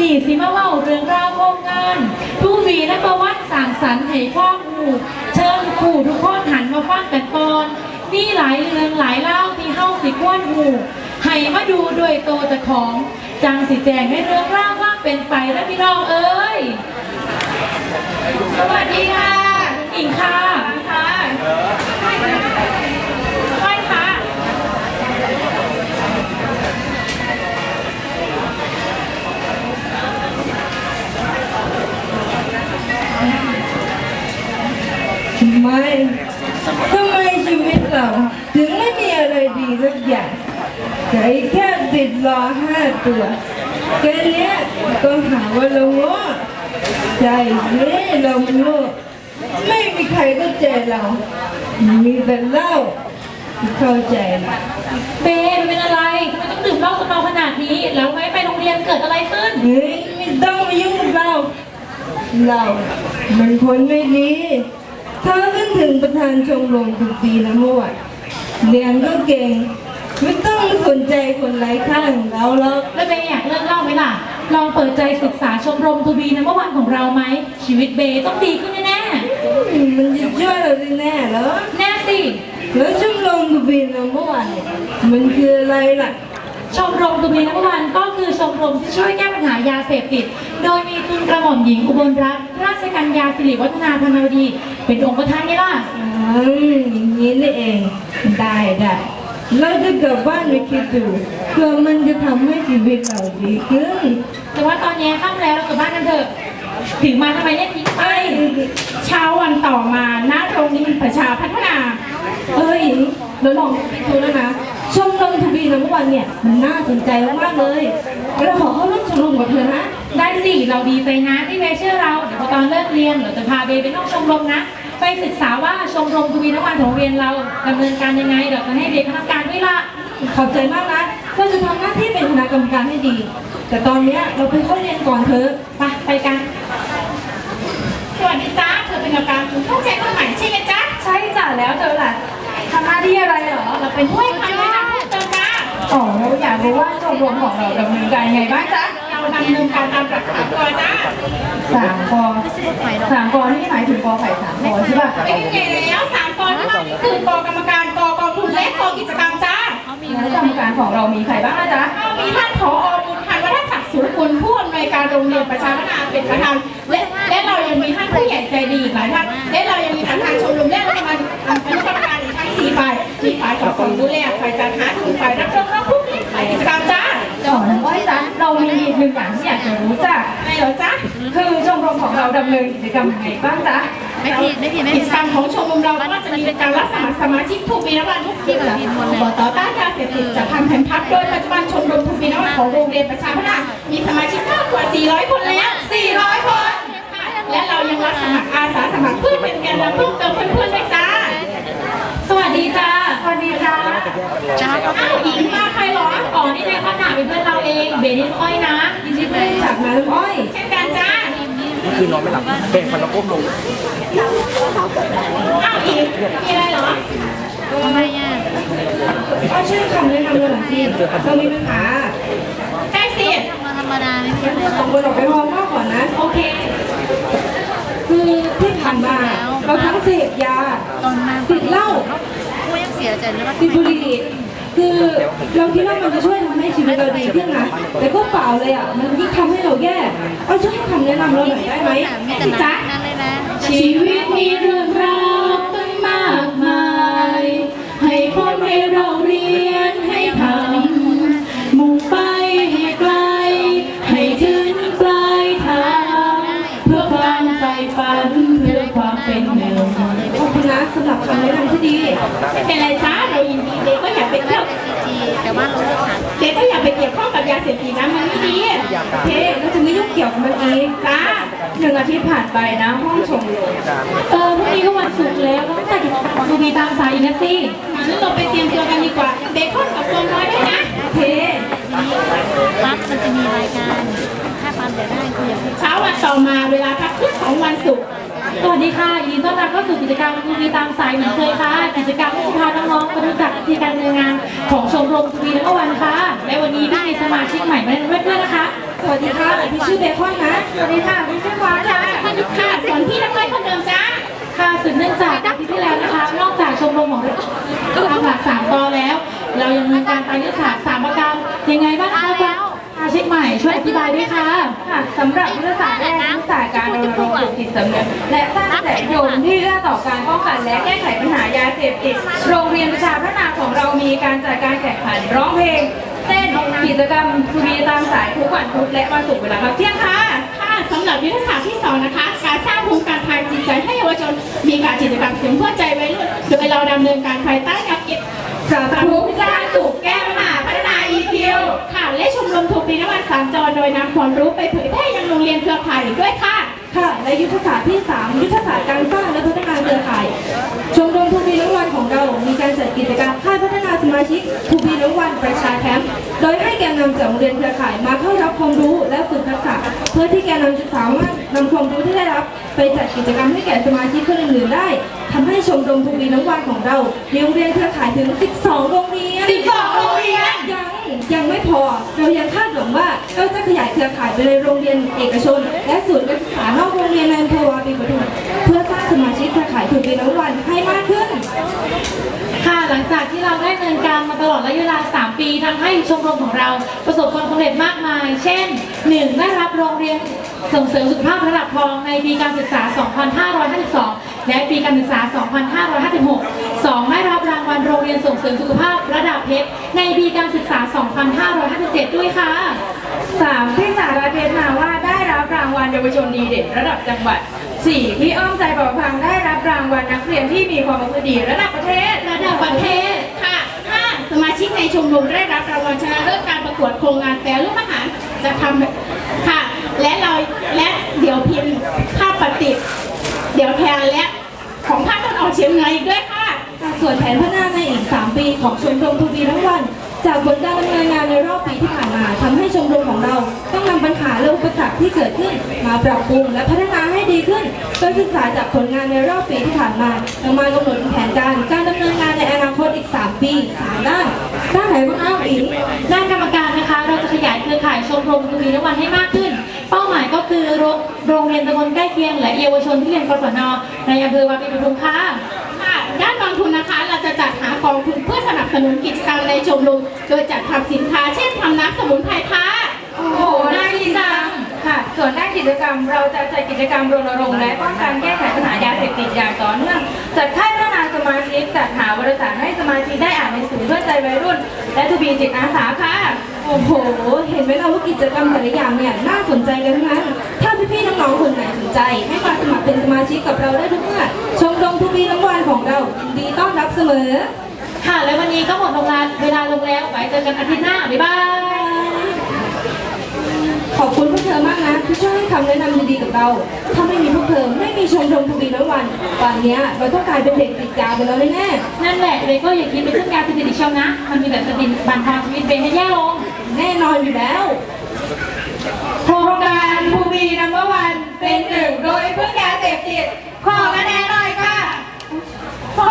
นีสิมาเล่าเรื่องราวโครงงานผู้วีและประวัติสั่งสรรค์ให้ข้อมูลเชิญผู้ทุกคนหันมาฟังกันก่อนมีหลายเรื่องหลายเล่าที่เฮาสิควรหูให้มาดูด้วยโตจะของจังสิแจงให้เรื่องราวว่าเป็นไปและพี่น้องเอ้ยสวัสดีค่ะอิงค่ะไหว้ค่ะ ทำ ไมทำไมชีวิตเราถึงไม่มีอะไรดีสักอย่างไก่แค่ติดรอห้าตัวแค่เนี้ยก็หาว่าเราโง่ใจสิเราโง่ไม่มีใครเข้าใจเรา มีแต่เล่าที่เข้าใจเราเบนเป็นอะไรทำไมต้องดื่มเหล้ากับเราขนาดนี้ แล้วไม่ไปโรงเรียนเกิดอะไรขึ้นเฮ้ยไม่ต้องมายุ่งกับเราเรามันคนไม่ดีานชมรมทุกปีนะเมื่อวานเรียนก็เก่ง ไม่ต้องมาสนใจคนไร้ค่าของเราหรอกแล้วเบย์อยากเลิกเหล่าไหมล่ะ ลองเปิดใจศึกษาชมรมทูบีในเมื่อวานของเราไหม ชีวิตเบย์ต้องดีขึ้นแน่อืมมันจะช่วยเราได้แน่เหรอ ๆแน่สิ แล้วชมรมทุกปีนะเมื่อวานเนี่ยมันคืออะไรล่ะ ชมรมทูบีในเมื่อวานก็คือชมรมที่ช่วยแก้ปัญหายาเสพติด โดยมีทุนกระหม่อมหญิงอุบลรัตน์ราชกัญญาสิริวัฒนาพนาวดี เป็นองค์ประธานไงล่ะ อืม อย่างนี้นี่เอง ได้ได้เราจะกลับบ้านไปคิดดูเพื่อมันจะทำให้ชีวิตเราดีขึ้น แต่ว่าตอนนี้ค่ำแล้วเรากลับบ้านกันเถอะถึงมาทำไมเนี่ยทิ้งไปเช้าวันต่อมาณโรงเรียนประชาพัฒนาเอ้ยแล้วลองคิดดูแล้วนะชมรมทวีนะเมื่อวันเนี่ยมันน่าสนใจมากๆเลยเราขอเข้าร่วมชมรมกับเธอนะได้สิเราดีใจนะที่เบย์เชื่อเราเดี๋ยวพอตอนเลิกเรียนเราจะพาเบย์ไปนอกชมรมนะ ไปศึกษาว่าชมรมทวีนวันของโรงเรียนเราดำเนินการยังไงเดี๋ยวจะให้เบย์คณะกรรมการด้วยล่ะขอบใจมากนะเราจะทำหน้าที่เป็นคณะกรรมการให้ดี แต่ตอนเนี้ยเราไปเข้าเรียนก่อนเถอะไปไปกันสวัสดีจ้าเธอเป็นกรรมการคุณเข้าใจคนใหม่ใช่ไหมจ๊ะใช่จ้ะแล้วเธอล่ะทำหน้าที่อะไรเหรอเราเป็นผู้ให้คำแนะนำเพิ่มเติมจ้าอ๋อเราอยากรู้ว่าชมรมของเราดำเนินการยังไงบ้างจ๊ะเรา ดำเนินการตามหลักสากลจ้าสามกอสามกอนี่หมายถึงกอไผ่สามกอใช่ป่ะเป็นยังไงแล้วสามกรที่ว่านี่คือกกรรมการกกองทุนและกกิจกรรมจ้าแล้วกรรมการของเรามีใครบ้างนะจ๊ะเรามีท่านผอบุญพันธ์วัฒนศักดิ์สุรกุลผู้อำนวยการโรงเรียนประชาพัฒนาเป็นประธานและและเรายังมีท่านผู้ใหญ่ใจดีอีกหลายท่านและเรา หนึ่งอย่างที่อยากจะรู้จ้ะอะไรเหรอจ๊ะคือชมรมของเราดำเนินกิจกรรมยังไงบ้างจ๊ะไม่ผิดไม่ผิดไม่กิผิจกรรมของชมรมเราก็จะมีการรับสมัครสมาชิกทุกปีนะวันทุกปีจะต่อต้านยาเสพติดจะทำแผ่นพับโดยปัจจุบันชมรมทุกปีนะวันของโรงเรียนประชาพัฒนามีสมาชิกมากกว่า 400 คนแล้ว 400 คน และเรายังรับสมัครอาสาสมัครเพื่อเป็นแกนนำเพิ่มเติมเพื่อนๆด้วยจ้าสวัสดีจ้าสวัสดีจ้าจ้าอ้าวหญิงมาใครหรออ๋อนี่ไงข้าหนาเป็นเพื่อนเราเอง เบนนิดอ้อยนะ ยินดีที่ได้รู้จักนะน้ำอ้อย เช่นกันจ้า คือนนอนไม่หลับแบ่งฟันแล้วก้มลงทำไมอะอ้อยช่วยคำแนะนำเราหน่อยสิเรามีปัญหาได้สิมาธรรมดาไม่มีอะไรสองคนออกไปมองนอกก่อนนะ โอเค คือที่ผ่านมาเราทั้งเสพยาตอนมาติดเหล้ากูยังเสียใจเลยว่าติดบุหรี่ คือเราคิดว่ามันจะช่วยทำให้ชีวิตเราดีขึ้นนะแต่ก็เปล่าเลยอะมันยิ่งทำให้เราแย่เอาช่วยให้คำแนะนำเราหน่อยได้ไหมมีแต่นักนั้นเลยนะชีวิตมีเรื่องราว นะสำหรับคำแนะนำที่ดีไม่เป็นไรจ้าเรายินดีเด็กก็อยากไปเที่ยวทีแต่ว่าเราเลือกสารเด็กก็อยากไปเกี่ยวข้องกับยาเสพติดนะมันไม่ดีเท่เราจะไม่ยุ่งเกี่ยวกับมันอีกจ้าหนึ่งอาทิตย์ผ่านไปนะห้องชมรมเออพรุ่งนี้ก็วันศุกร์แล้วต้องจัดกิจกรรมดูดีตามสายอีกนะสิงั้นเราไปเตรียมตัวกันดีกว่าเบคอนกับตัวน้อยด้วยนะเท่ปั๊บมันจะมีรายการถ้าปั๊บเดี๋ยวได้คุยกับพี่เช้าวันต่อมาเวลาพักขึ้นของวันศุกร์ สวัสดีค่ะยินดีต้อนรับเข้าสู่กิจกรรมดูดีตามสายเหมือนเคยค่ะ กิจกรรมที่จะพาน้องๆมารู้จักวิธีการดำเนินงานของชมรมทวีและวันค่ะ และวันนี้พี่มีสมาชิกใหม่มาด้วยด้วยนะคะสสวัสดีค่ะพี่ชื่อเบคอนนะ สวัสดีค่ะพี่ชื่อฟ้าจ้าค่ะส่วนพี่น้ำอ้อยคนเดิมจ้าค่ะสืบเนื่องจากอาทิตย์ที่แล้วนะคะ นอกจากชมรมของเราทำหลักสามตอนแล้ว เรายังมีการไปยุทธศาสตร์สามประการยังไงบ้างคะคุณอาชิกใหม่ช่วยอธิบายด้วยค่ะ ค่ะสำหรับยุทธศาสตร์แรกยุทธศาสตร์ การรณรงค์ปลูกจิตสำนึกและสร้างกระแสนิยมที่เอื้อต่อการป้องกันและแก้ไขปัญหายาเสพติด โรงเรียนประชาพัฒนาของเรามีการจัดการแข่งขันร้องเพลงเต้นกิจกรรมทูบีตามสายทุกวันพุธและวันศุกร์เวลาพักเที่ยงค่ะค่ะสำหรับยุทธศาสตร์ที่สองนะคะ การสร้างภูมิการทางจิตใจให้เยาวชน มีการกิจกรรมเสียงหัวใจวัยรุ่นโดยเราดำเนินการภายใต้แนวคิดปรับปรับทุทุกกข์ข์สร้างสุขแก้ปัญหาพัฒนา EQ ค่ะและชมรมถูกปีนวัตสามจอโดยนำความรู้ไปเผยแพร่ยังโรงเรียนเครือข่ายด้วยค่ะ ค่ะและยุทธศาสตร์ที่ 3 ยุทธศาสตร์การสร้างและพัฒนาเครือข่ายชมรมทูบีน้ำวันของเรา มีการจัดกิจกรรมค่ายพัฒนาสมาชิกทูบีน้ำวันประชาแคมป์โดยให้แกนนำจากโรงเรียนเครือข่ายมาเข้ารับความรู้และฝึกทักษะเพื่อที่แกนนำจะสามารถนำความรู้ที่ได้รับ ไปจัดกิจกรรมให้แก่สมาชิกคนอื่นๆได้ทำให้ชมรมทูบีน้ำวันของเรามีโรงเรียนเครือข่ายถึง 12 โรงเรียน 12 โรงเรียนยังยังไม่พอเรายังคาดหวังว่าเราจะขยายเครือข่ายไปในโรงเรียนเอกชน และศูนย์ ที่เราได้ดำเนินการมาตลอดระยะเวลา 3 ปีทำให้ชมรมของเราประสบความสำเร็จมากมาย เช่น 1. ได้รับโรงเรียนส่งเสริมสุขภาพระดับทองในปีการศึกษา 2552 และปีการศึกษา 2556 2. ได้รับรางวัลโรงเรียนส่งเสริมสุขภาพระดับเพชรในปีการศึกษา 2557 ด้วยค่ะ 3. ที่สาราเพชรมาว่าได้รับรางวัลเยาวชนดีเด่นระดับจังหวัด 4. ที่อ้อมใจบอกพังได้รับรางวัลนักเรียนที่มีความประพฤติดีระดับประเทศ ระดับประเทศค่ะห้าสมา ชิกในชมรมได้รับรางวัลชนะเลิศการประกวดโครงงานแปรรูปอาหารจะทำค่ะ และเราและเดี๋ยวพิมพ์ภาพปฏิบเดี๋ยวแทนและของภาคตะวันออกเฉียงเหนืออีกด้วยค่ะส่วนแผนพัฒนาในอีก 3 ปีของชมรมทูบีทั้งวันจากผลการดำเนินงานในรอบปีที่ผ่านมาทำให้ชมรมของเรา ต้องนำปัญหาและอุปสรรคที่เกิดขึ้น มาปรับปรุงและพัฒนาให้ดีขึ้นโดยศึกษาจากผลงานในรอบปีที่ผ่านมานำมากำหนดแผนการการดำเนินงานในอนาค ตอีก3ด้านด้านไหนบ้างอ้าวอีกด้านกรรมการนะคะ เราจะขยายเครือข่ายชมรมทวีนวันให้มากขึ้น เป้าหมายก็คือโรงโรงเรียนตำบลใกล้เคียง และเยาวชนที่เรียนกศนในอำเภอวาปีปทุมค่ะค่ะด้านกองทุนนะคะเราจะจัดหากองทุนเพื่อสนับสนุนกิจกรรมในชมรม โดยจัดทำสินค้า เช่นทำน้ำสมุนไพรค่ะ โอ้โห น่าดีจัง ค่ะ ส่วนด้านกิ จกรรม เราจะจัดกิจกรรมรณรงค์และป้องกันแก้ไขปัญหายาเสพติดอย่างต่อเนื่องจัดค่ายพัฒนาสมาชิกจัดหาวารสารให้สมาชิกได้อ่านหนังสือเพื่อใจวัยรุ่น และทูบีจิตอาสาค่ะโอ้โห เห็นไหมเราว่ากิจกรรมแต่ละอย่างเนี่ยน่าสนใจกันทั้งนั้น ถ้าพี่ๆน้องๆคนไหนสนใจ ให้มาสมัครเป็นสมาชิกกับเราได้ทุกเมื่อ ชมรมทูบีน้ำวันของเรายินดีต้อนรับเสมอ ค่ะ และวันนี้ก็หมดเวลาเวลาลงแล้วไว้เจอกันอาทิตย์หน้า บ๊ายบาย ขอบคุณพวกเธอมากนะที่ช่วยให้คำแนะนำดีๆกับเรา ถ้าไม่มีพวกเธอไม่มีชมรมทวีน้ำวันป่านนี้เราต้องกลายเป็นเด็กติดยาไปแล้วแน่นั่นแหละเบก็อย่าคิดเป็นเรื่องยาติดติดอีกช่องนะ มันมีแต่สติบันทางชีวิตเบให้แย่ลง แน่นอนอยู่แล้ว โครงการภูวีน้ำวันเป็นหนึ่งโดยเพื่อยาเสพติดขอคะแนนหน่อยค่ะขอ